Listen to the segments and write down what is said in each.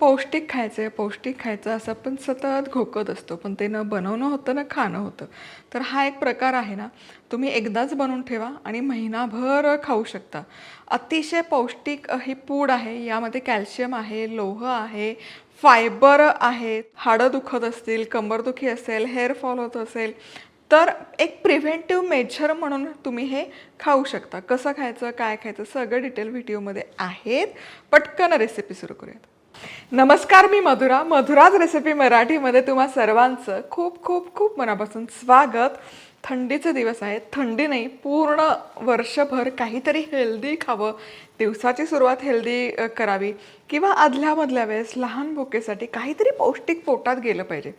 पौष्टिक खायचं आहे पौष्टिक खायचं असं आपण सतत घोकत असतो. पण ते न बनवणं होतं ना खाणं होतं. तर हा एक प्रकार आहे ना तुम्ही एकदाच बनवून ठेवा आणि महिनाभर खाऊ शकता. अतिशय पौष्टिक ही पूड आहे यामध्ये कॅल्शियम आहे लोह आहे फायबर आहे हाडं दुखत असतील कंबरदुखी असेल हेअर फॉल होत असेल तर एक प्रिव्हेंटिव्ह मेजर म्हणून तुम्ही हे खाऊ शकता. कसं खायचं काय खायचं सगळं डिटेल व्हिडिओमध्ये आहेत. पटकन रेसिपी सुरू करूयात. नमस्कार मी मधुरा. मधुराज रेसिपी मराठीमध्ये तुम्हा सर्वांचं खूप खूप खूप मनापासून स्वागत. थंडीचे दिवस आहेत. थंडी नाही पूर्ण वर्षभर काहीतरी हेल्दी खावं. दिवसाची सुरुवात हेल्दी करावी. किंवा आदल्यामधल्या वेळेस लहान भुकेसाठी काहीतरी पौष्टिक पोटात गेलं पाहिजे.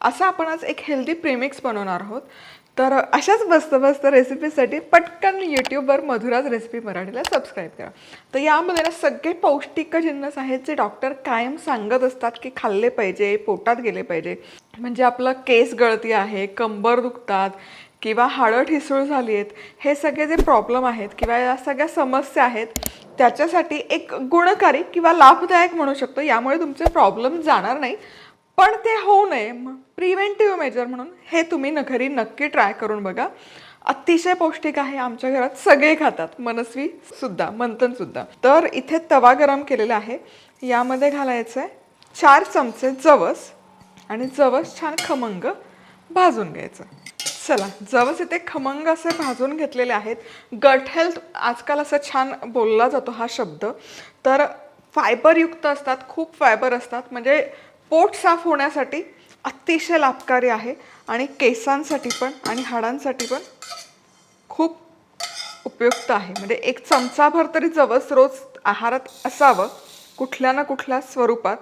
असं आपण आज एक हेल्दी प्रेमिक्स बनवणार आहोत. तर अशाच मस्त मस्त रेसिपीसाठी पटकन यूट्यूबवर मधुराज रेसिपी मराठीला सबस्क्राईब करा. तर यामध्ये ना सगळे पौष्टिक जिन्नस आहेत जे डॉक्टर कायम सांगत असतात की खाल्ले पाहिजे पोटात गेले पाहिजे. म्हणजे आपलं केस गळती आहे कंबर दुखतात किंवा हाडं ठिसूळ झाली आहेत हे सगळे जे प्रॉब्लेम आहेत किंवा या सगळ्या समस्या आहेत त्याच्यासाठी एक गुणकारी किंवा लाभदायक म्हणू शकतो. यामुळे तुमचे प्रॉब्लेम जाणार नाही. पण ते होऊ नये. मग प्रिव्हेंटिव्ह मेजर म्हणून हे तुम्ही घरी नक्की ट्राय करून बघा. अतिशय पौष्टिक आहे आमच्या घरात. सगळे खातात. मनस्वी सुद्धा मंथन सुद्धा. तर इथे तवा गरम केलेला आहे. यामध्ये घालायचं आहे चार चमचे जवस आणि जवस छान खमंग भाजून घ्यायचं. चला जवस इथे खमंग असे भाजून घेतलेले आहेत. गट हेल्थ आजकाल असं छान बोलला जातो हा शब्द. तर फायबरयुक्त असतात खूप फायबर असतात. म्हणजे पोट साफ होण्यासाठी अतिशय लाभकारी आहे आणि केसांसाठी पण आणि हाडांसाठी पण खूप उपयुक्त आहे. म्हणजे एक चमचाभर तरी जवस रोज आहारात असावं कुठल्या ना कुठल्या स्वरूपात.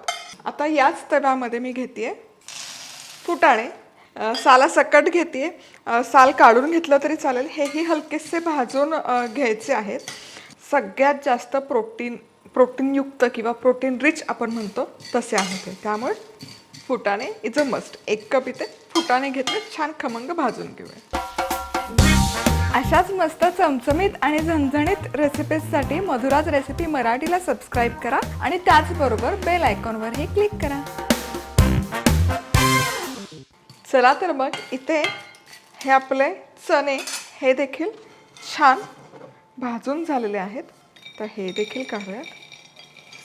आता याच तव्यामध्ये मी घेते फुटाणे. सालासकट साला सकट घेते साल काढून घेतलं तरी चालेल. हेही हलकेसे भाजून घ्यायचे आहेत. सगळ्यात जास्त प्रोटीन प्रोटीनयुक्त किंवा प्रोटीन रिच आपण म्हणतो तसे आहे ते. त्यामुळे फुटाणे इज अ मस्ट एक कप इथे फुटाणे घेतले छान खमंग भाजून घेऊया. अशाच मस्त चमचमीत आणि झणझणीत रेसिपीजसाठी मधुराज रेसिपी मराठीला सबस्क्राईब करा आणि त्याचबरोबर बेल आयकॉनवरही क्लिक करा. चला तर मग इथे हे आपले चणे हे देखील छान भाजून झालेले आहेत. तर हे देखील काढूयात.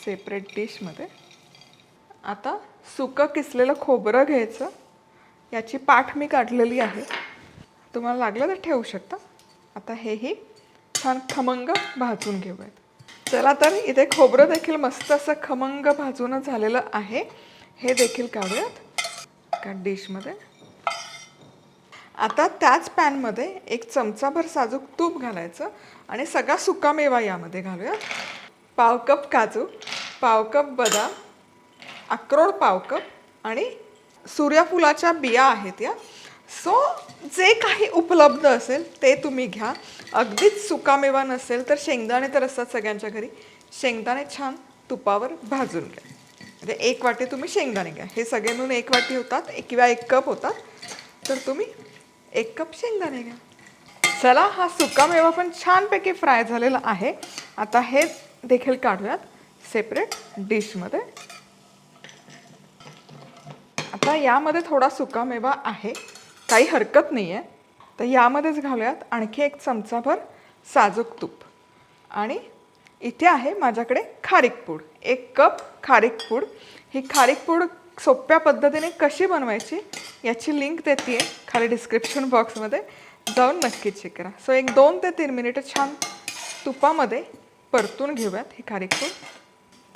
सेपरेट डिशमध्ये आता सुकं किसलेलं खोबरं घ्यायचं. याची पाठ मी काढलेली आहे. तुम्हाला लागलं तर ठेवू शकता. आता हेही छान खमंग भाजून घेऊयात. चला तर इथे खोबरं देखील मस्त असं खमंग भाजून झालेलं आहे. हे देखील काढूयात का डिशमध्ये आता त्याच पॅनमध्ये एक चमचाभर साजूक तूप घालायचं आणि सगळा सुकामेवा यामध्ये घालूया पाव कप काजू. पाव कप बदाम अक्रोड पाव कप आणि सूर्यफुलाच्या बिया आहेत या. सो जे काही उपलब्ध असेल ते तुम्ही घ्या. अगदीच सुकामेवा नसेल तर शेंगदाणे तर असतात सगळ्यांच्या घरी. शेंगदाणे छान तुपावर भाजून घ्या. म्हणजे एक वाटी तुम्ही शेंगदाणे घ्या. हे सगळे मिळून एक वाटी होतात एक किंवा एक कप होतात. तर तुम्ही एक कप शेंगदाणे घ्या. चला हा सुकामेवा पण छानपैकी फ्राय झालेला आहे. आता हे देखील काढूयात. सेपरेट डिशमध्ये आता यामध्ये थोडा सुकामेवा आहे. काही हरकत नाही आहे तर यामध्येच घालूयात आणखी एक चमचाभर साजूक तूप. आणि इथे आहे माझ्याकडे खारीक पूड. एक कप खारीक पूड. ही खारीक पूड सोप्या पद्धतीने कशी बनवायची याची लिंक देते आहे खाली डिस्क्रिप्शन बॉक्समध्ये जाऊन नक्कीच चेक करा. सो एक दोन ते तीन मिनिटं छान तुपामध्ये परतून घेऊयात ही खारीक पूड.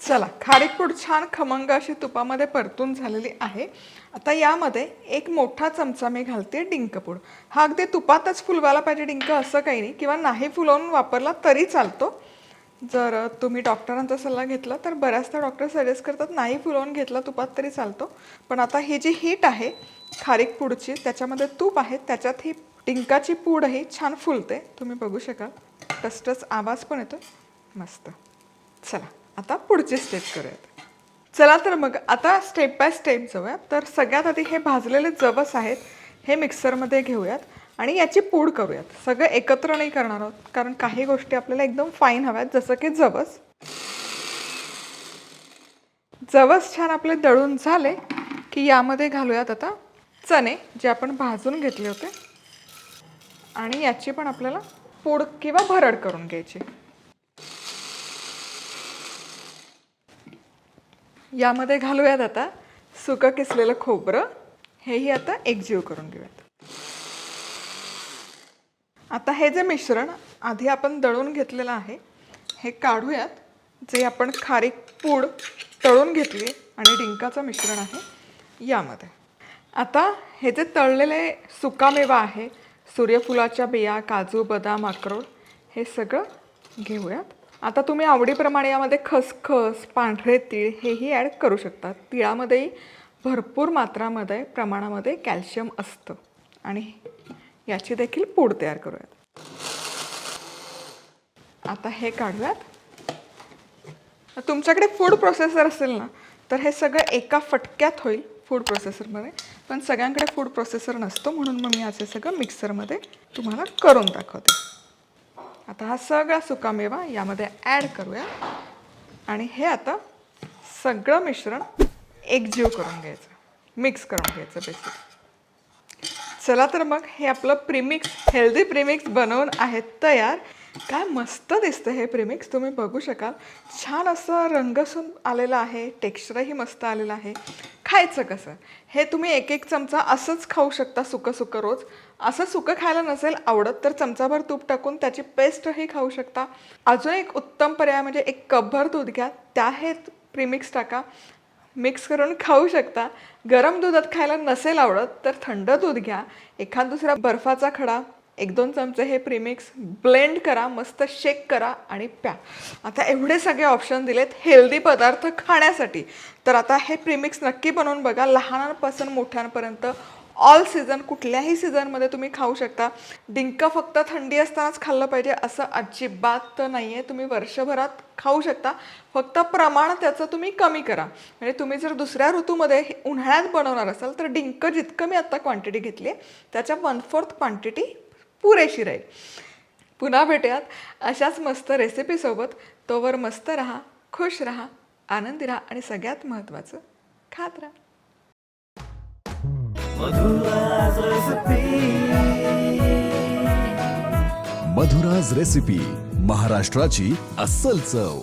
चला खारिकपूड छान खमंग अशी तुपामध्ये परतून झालेली आहे. आता यामध्ये एक मोठा चमचा मी घालते डिंकपूड. हा अगदी तुपातच फुलवायला पाहिजे डिंक असं काही नाही किंवा नाही फुलवून वापरला तरी चालतो. जर तुम्ही डॉक्टरांचा सल्ला घेतला तर बऱ्याचदा डॉक्टर सजेस्ट करतात नाही फुलवून घेतला तुपात तरी चालतो. पण आता ही जी हीट आहे खारीक पूडची त्याच्यामध्ये तूप आहे त्याच्यात ही डिंकाची पूडही छान फुलते. तुम्ही बघू शकाल टसटस आवाज पण येतो मस्त. चला. आता पुढची स्टेप करूयात. चला तर मग आता स्टेप बाय स्टेप जाऊयात तर सगळ्यात आधी हे भाजलेले जवस आहेत हे मिक्सरमध्ये घेऊयात आणि याची पूड करूयात. सगळं एकत्र नाही करणार आहोत कारण काही गोष्टी आपल्याला एकदम फाईन हव्यात जसं की जवस. जवस छान आपले दळून झाले की यामध्ये घालूयात आता चणे जे आपण भाजून घेतले होते. आणि याची पण आपल्याला पूड किंवा भरड करून घ्यायची. यामध्ये घालूयात आता सुकं किसलेलं खोबरं. हेही आता एकजीव करून घेऊयात. आता हे जे मिश्रण आधी आपण दळून घेतलेलं आहे हे काढूयात. जे आपण खारीक पूड तळून घेतली आणि डिंकाचं मिश्रण आहे यामध्ये. आता हे जे तळलेले सुकामेवा आहे सूर्यफुलाच्या बिया काजू बदाम अक्रोड हे सगळं घेऊयात. आता तुम्ही आवडीप्रमाणे यामध्ये खसखस पांढरे तीळ हेही ॲड करू शकता तिळामध्येही भरपूर मात्रामध्ये प्रमाणामध्ये कॅल्शियम असतं. आणि याची देखील पूड तयार करूयात. आता हे काढूयात. तुमच्याकडे फूड प्रोसेसर असेल ना तर हे सगळं एका फटक्यात होईल फूड प्रोसेसरमध्ये पण सगळ्यांकडे फूड प्रोसेसर नसतो म्हणून मग मी आज सगळं मिक्सरमध्ये तुम्हाला करून दाखवते. आता हा सगळा सुकामेवा यामध्ये ॲड करूया. आणि हे आता सगळं मिश्रण एकजीव करून घ्यायचं. मिक्स करून घ्यायचं बेसिक चला तर मग हे आपलं प्रीमिक्स हेल्दी प्रीमिक्स बनवून आहेत तयार. काय मस्त दिसतं हे प्रीमिक्स तुम्ही बघू शकाल. छान असं रंगसून आलेलं आहे टेक्स्चरही मस्त आलेलं आहे. खायचं कसं? हे तुम्ही एक एक चमचा असंच खाऊ शकता सुकं सुकं रोज. असं सुकं खायला नसेल आवडत तर चमचाभर तूप टाकून त्याची पेस्टही खाऊ शकता. अजून एक उत्तम पर्याय म्हणजे एक कपभर दूध घ्या. त्या हे प्रिमिक्स टाका. मिक्स करून खाऊ शकता. गरम दुधात खायला नसेल आवडत तर थंड दूध घ्या. एखाद दुसरा बर्फाचा खडा एक दोन चमचे हे प्रीमिक्स ब्लेंड करा मस्त शेक करा आणि प्या. आता एवढे सगळे ऑप्शन दिलेत हेल्दी पदार्थ खाण्यासाठी. तर आता हे प्रीमिक्स नक्की बनवून बघा. लहानांपासून मोठ्यांपर्यंत ऑल सीझन कुठल्याही सीझनमध्ये तुम्ही खाऊ शकता. डिंक फक्त थंडी असतानाच खाल्लं पाहिजे असं अजिबात नाही आहे तुम्ही वर्षभरात खाऊ शकता. फक्त प्रमाण त्याचं तुम्ही कमी करा. म्हणजे तुम्ही जर दुसऱ्या ऋतूमध्ये हे उन्हाळ्यात बनवणार असाल तर डिंक जितकं मी आत्ता क्वांटिटी घेतली आहे त्याच्या वन फोर्थ क्वांटिटी पुरेशी राहील. पुन्हा भेटूयात. अशाच मस्त रेसिपीसोबत तोवर मस्त राहा खुश राहा आनंदी राहा आणि सगळ्यात महत्त्वाचं खात राहा. मधुराज रेसिपी महाराष्ट्राची अस्सल चव.